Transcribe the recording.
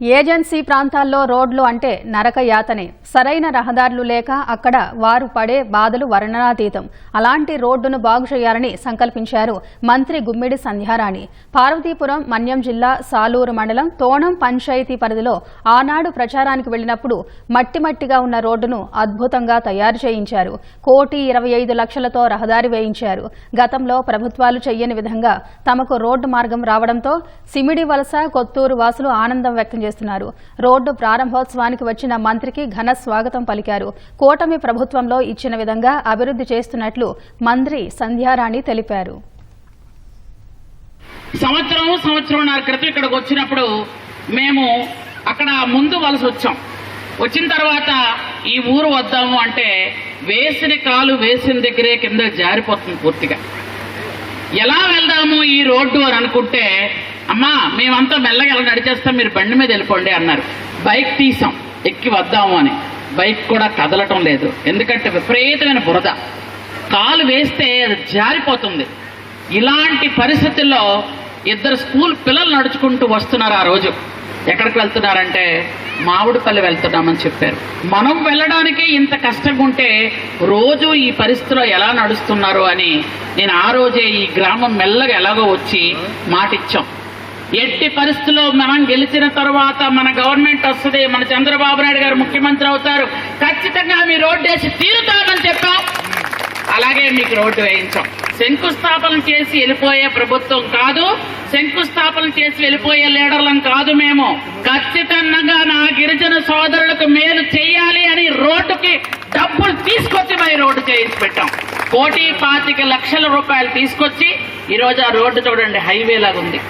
Agency ప్రాంతాల్లో రోడ్లు అంటే నరక యాతనే. సరైన రహదారులు లేక అక్కడ వారు పడే బాధలు వర్ణనాతీతం. అలాంటి రోడ్డును బాగు చేయాలని సంకల్పించారు మంత్రి గుమ్మిడి సంధ్యారాణి. పార్వతీపురం మన్యం జిల్లా సాలూరు మండలం తోణం పంచాయతీ పరిధిలో ఆనాడు ప్రచారానికి వెళ్ళినప్పుడు మట్టి మట్టిగా ఉన్న రోడ్డును అద్భుతంగా తయారు చేయించారు. కోటి ఇరవై ఐదు లక్షలతో రహదారి వేయించారు. గతంలో ప్రభుత్వాలు చెయ్యని విధంగా తమకు రోడ్డు మార్గం రావడంతో సిమిడి వలస కొత్తూరు వాసులు ఆనందం వ్యక్తం చేస్తున్నారు రోడ్డు ప్రారంభోత్సవానికి వచ్చిన మంత్రికి ఘన స్వాగతం పలికారు. కూటమి ప్రభుత్వంలో ఇచ్చిన విధంగా అభివృద్ధి చేస్తున్నట్లు మంత్రి సంధ్యారాణి తెలిపారు. సంవత్సరం సంవత్సరంన్నర క్రితం ఇక్కడికి వచ్చినప్పుడు మేము అక్కడ ముందు వలస వచ్చాం. వచ్చిన తర్వాత ఈ ఊరు వద్దాము అంటే వేసిన కాలు వేసిన దగ్గరే కింద జారిపోతుంది పూర్తిగా. ఎలా వెళ్దాము ఈ రోడ్డు అని అనుకుంటే అమ్మా మేమంతా మెల్లగా ఎలా నడిచేస్తాం మీరు బండి మీద వెళ్ళిపోండి అన్నారు. బైక్ తీసాం ఎక్కి వద్దాము అని. బైక్ కూడా కదలటం లేదు. ఎందుకంటే విపరీతమైన బురద. కాలు వేస్తే అది జారిపోతుంది. ఇలాంటి పరిస్థితుల్లో ఇద్దరు స్కూల్ పిల్లలు నడుచుకుంటూ వస్తున్నారు ఆ రోజు. ఎక్కడికి వెళ్తున్నారంటే మామిడిపల్లి వెళ్తున్నామని చెప్పారు. మనం వెళ్ళడానికే ఇంత కష్టంగా ఉంటే రోజు ఈ పరిస్థితిలో ఎలా నడుస్తున్నారు అని నేను ఆ రోజే ఈ గ్రామం మెల్లగా ఎలాగో వచ్చి మాటిచ్చాం. ఎట్టి పరిస్థితుల్లో మనం గెలిచిన తర్వాత మన గవర్నమెంట్ వస్తుంది. మన చంద్రబాబు నాయుడు గారు ముఖ్యమంత్రి అవుతారు. ఖచ్చితంగా మీ రోడ్డు వేసి తీరుతామని చెప్పాం. అలాగే మీకు రోడ్డు వేయించాం. శంకుస్థాపన చేసి వెళ్ళిపోయే ప్రభుత్వం కాదు. శంకుస్థాపన చేసి వెళ్ళిపోయే లీడర్లం కాదు మేము. ఖచ్చితంగా నా గిరిజన సోదరులకు మేలు చేయాలి అని రోడ్డుకి డబ్బులు తీసుకొచ్చి మరి రోడ్డు చేయించి పెట్టాం. కోటి పాతిక లక్షల రూపాయలు తీసుకొచ్చి ఈరోజు ఆ రోడ్డు చూడండి హైవే లాగా ఉంది